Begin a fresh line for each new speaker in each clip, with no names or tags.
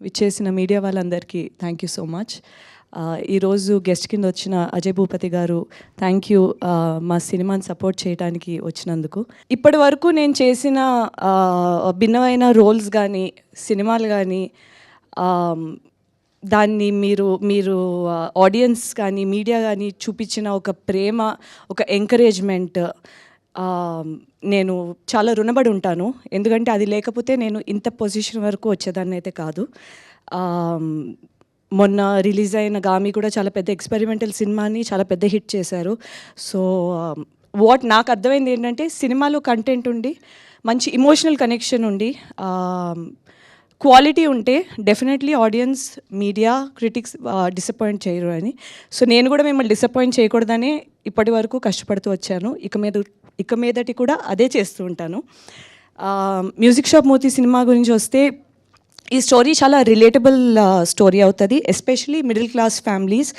విచ్చేసిన మీడియా వాళ్ళందరికీ thank you so much ఈరోజు గెస్ట్ కింద వచ్చిన అజయ్ భూపతి గారు థ్యాంక్ యూ మా సినిమాని సపోర్ట్ చేయడానికి వచ్చినందుకు. ఇప్పటి వరకు నేను చేసిన భిన్నమైన రోల్స్ కానీ సినిమాలు కానీ దాన్ని మీరు మీరు ఆడియన్స్ కానీ మీడియా కానీ చూపించిన ఒక ప్రేమ ఒక ఎంకరేజ్మెంట్ నేను చాలా రుణపడి ఉంటాను. ఎందుకంటే అది లేకపోతే నేను ఇంత పొజిషన్ వరకు వచ్చేదాన్ని అయితే కాదు. మొన్న రిలీజ్ అయిన గామి కూడా చాలా పెద్ద ఎక్స్పెరిమెంటల్ సినిమాని చాలా పెద్ద హిట్ చేశారు. సో వాట్ నాకు అర్థమైంది ఏంటంటే సినిమాలో కంటెంట్ ఉండి మంచి ఇమోషనల్ కనెక్షన్ ఉండి క్వాలిటీ ఉంటే definitely audience media critics disappoint చేయరు అని. సో నేను కూడా మిమ్మల్ని డిసప్పాయింట్ చేయకూడదని ఇప్పటి వరకు కష్టపడుతూ వచ్చాను. ఇక మీద ఇక మీదటి కూడా అదే చేస్తూ ఉంటాను. మ్యూజిక్ షాప్ మోతి సినిమా గురించి వస్తే ఈ స్టోరీ చాలా రిలేటబుల్ స్టోరీ అవుతుంది. Especially middle class families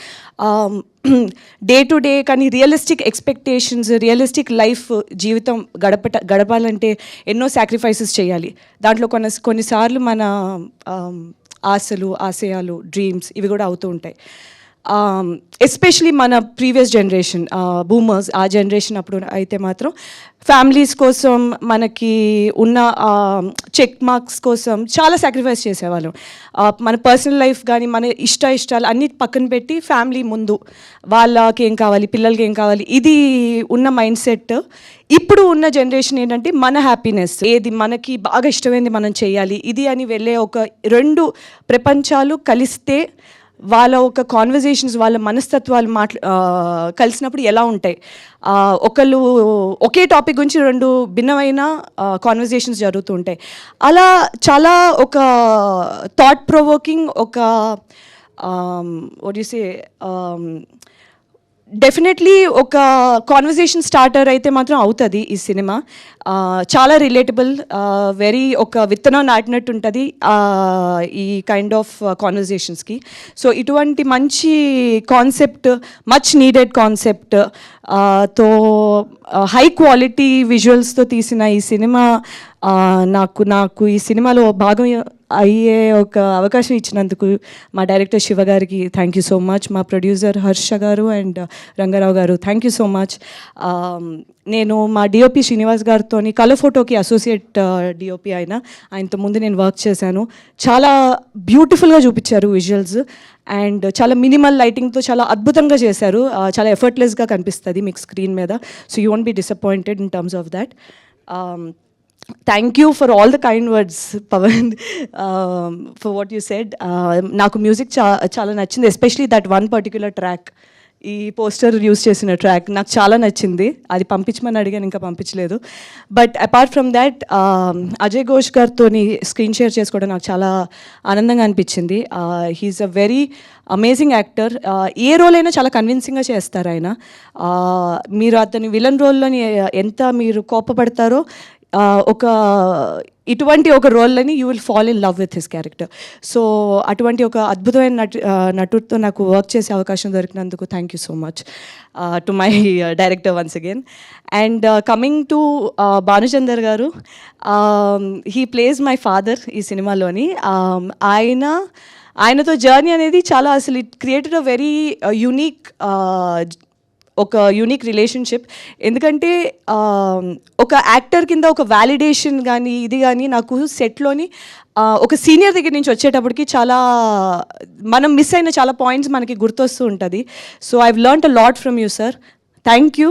day to day కానీ రియలిస్టిక్ ఎక్స్పెక్టేషన్స్ రియలిస్టిక్ లైఫ్ జీవితం గడపట గడపాలంటే ఎన్నో సాక్రిఫైసెస్ చేయాలి. దాంట్లో కొన్ని కొన్నిసార్లు మన ఆశలు ఆశయాలు డ్రీమ్స్ ఇవి కూడా అవుతూ ఉంటాయి. Um, ఎస్పెషలీ మన ప్రీవియస్ జనరేషన్ బూమర్స్ ఆ జనరేషన్ అప్పుడు అయితే మాత్రం ఫ్యామిలీస్ కోసం మనకి ఉన్న um, చెక్ మార్క్స్ కోసం చాలా సాక్రిఫైస్ చేసేవాళ్ళం. Uh, మన పర్సనల్ లైఫ్ కానీ మన ఇష్ట ఇష్టాలు అన్ని పక్కన పెట్టి ఫ్యామిలీ ముందు వాళ్ళకి ఏం కావాలి పిల్లలకి ఏం కావాలి ఇది ఉన్న మైండ్ సెట్ ఇప్పుడు ఉన్న జనరేషన్ ఏంటంటే మన హ్యాపీనెస్ ఏది మనకి బాగా ఇష్టమైంది మనం చేయాలి ఇది అని వెళ్ళే ఒక రెండు ప్రపంచాలు కలిస్తే వాళ్ళ ఒక కాన్వర్జేషన్స్ వాళ్ళ మనస్తత్వాలు మాట్లా కలిసినప్పుడు ఎలా ఉంటాయి? ఒకళ్ళు ఒకే టాపిక్ గురించి రెండు భిన్నమైన కాన్వర్జేషన్స్ జరుగుతూ ఉంటాయి. అలా చాలా ఒక థాట్ ప్రొవోకింగ్ ఒక ఒడిసే డెఫినెట్లీ ఒక కాన్వర్జేషన్ స్టార్టర్ అయితే మాత్రం అవుతుంది ఈ సినిమా. చాలా రిలేటబుల్ వెరీ ఒక విత్తనం నాటినట్టు ఉంటుంది ఈ కైండ్ ఆఫ్ కాన్వర్జేషన్స్కి సో ఇటువంటి మంచి కాన్సెప్ట్ మచ్ నీడెడ్ కాన్సెప్ట్తో హై క్వాలిటీ విజువల్స్తో తీసిన ఈ సినిమా నాకు నాకు ఈ సినిమాలో భాగం అయ్యే ఒక అవకాశం ఇచ్చినందుకు మా డైరెక్టర్ శివ గారికి థ్యాంక్ యూ సో మచ్ మా ప్రొడ్యూసర్ హర్ష గారు అండ్ రంగారావు గారు థ్యాంక్ యూ సో మచ్ నేను మా డిఓపి శ్రీనివాస్ గారితో కలర్ ఫోటోకి అసోసియేట్ డిఓపి ఆయన ఆయనతో ముందు నేను వర్క్ చేశాను. చాలా బ్యూటిఫుల్గా చూపించారు విజువల్స్ అండ్ చాలా మినిమల్ లైటింగ్తో చాలా అద్భుతంగా చేశారు. చాలా ఎఫర్ట్లెస్గా కనిపిస్తుంది మీకు స్క్రీన్ మీద. So you won't be disappointed in terms of that thank you for all the kind words Pavan for what you said నాకు మ్యూజిక్ చా చాలా నచ్చింది especially that one particular track ఈ పోస్టర్ యూస్ చేసిన ట్రాక్ నాకు చాలా నచ్చింది. అది పంపించమని అడిగాను ఇంకా పంపించలేదు. But apart from that Ajay Ghosh గారితో స్క్రీన్ షేర్ చేసుకోవడం నాకు చాలా ఆనందంగా అనిపించింది. He's a very amazing actor A role అయినా చాలా కన్విన్సింగ్గా చేస్తారు ఆయన. Uh, మీరు అతని విలన్ రోల్లోని ఎంత మీరు కోపపడతారో ఒక ఇటువంటి ఒక రోల్ని you will fall in love with his character so అటువంటి ఒక అద్భుతమైన నటు నటుడితో నాకు వర్క్ చేసే అవకాశం దొరికినందుకు thank you so much to my director once again and coming to Bhanuchander garu he plays my father ఈ సినిమాలోని. Um, ఆయన ఆయనతో జర్నీ అనేది చాలా అసలు it created a very unique ఒక యూనిక్ రిలేషన్షిప్ ఎందుకంటే ఒక యాక్టర్ కింద ఒక వ్యాలిడేషన్ కానీ ఇది కానీ నాకు సెట్లోని ఒక సీనియర్ దగ్గర నుంచి వచ్చేటప్పటికి చాలా మనం మిస్ అయిన చాలా పాయింట్స్ మనకి గుర్తొస్తూ ఉంటుంది. So I learn a lot from you sir thank you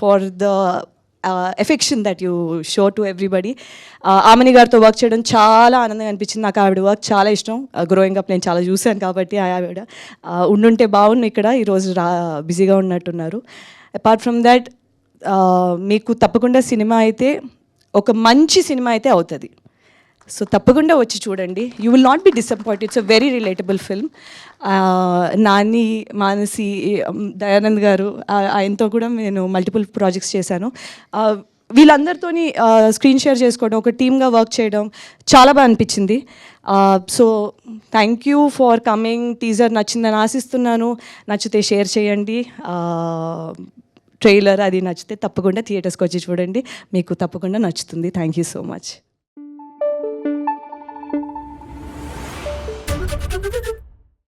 for the affection that you show to everybody ఆమెని గారితో వర్క్ చేయడం చాలా ఆనందంగా అనిపించింది. నాకు ఆవిడ వర్క్ చాలా ఇష్టం. Uh, గ్రోయింగ్ అప్ నేను చాలా చూశాను కాబట్టి ఆ ఆవిడ. Uh, ఉండుంటే బాగుండు ఇక్కడ. ఈరోజు రా బిజీగా ఉన్నట్టున్నారు. అపార్ట్ ఫ్రమ్ దాట్ మీకు తప్పకుండా సినిమా అయితే ఒక మంచి సినిమా అయితే అవుతుంది. సో తప్పకుండా వచ్చి చూడండి. You will not be disappoint it's a very relatable film Nani Manasi um, Dayanand garu ఆయనతో కూడా నేను మల్టిపుల్ ప్రాజెక్ట్స్ చేశాను. Uh, వీళ్ళందరితోని uh, స్క్రీన్ షేర్ చేసుకోవడం ఒక టీమ్గా వర్క్ చేయడం చాలా బాగా అనిపించింది. So thank you for coming teaser నచ్చిందని ఆశిస్తున్నాను. నచ్చితే షేర్ చేయండి. Uh, ట్రైలర్ అది నచ్చితే తప్పకుండా థియేటర్స్కి వచ్చి చూడండి. మీకు తప్పకుండా నచ్చుతుంది. Thank you so much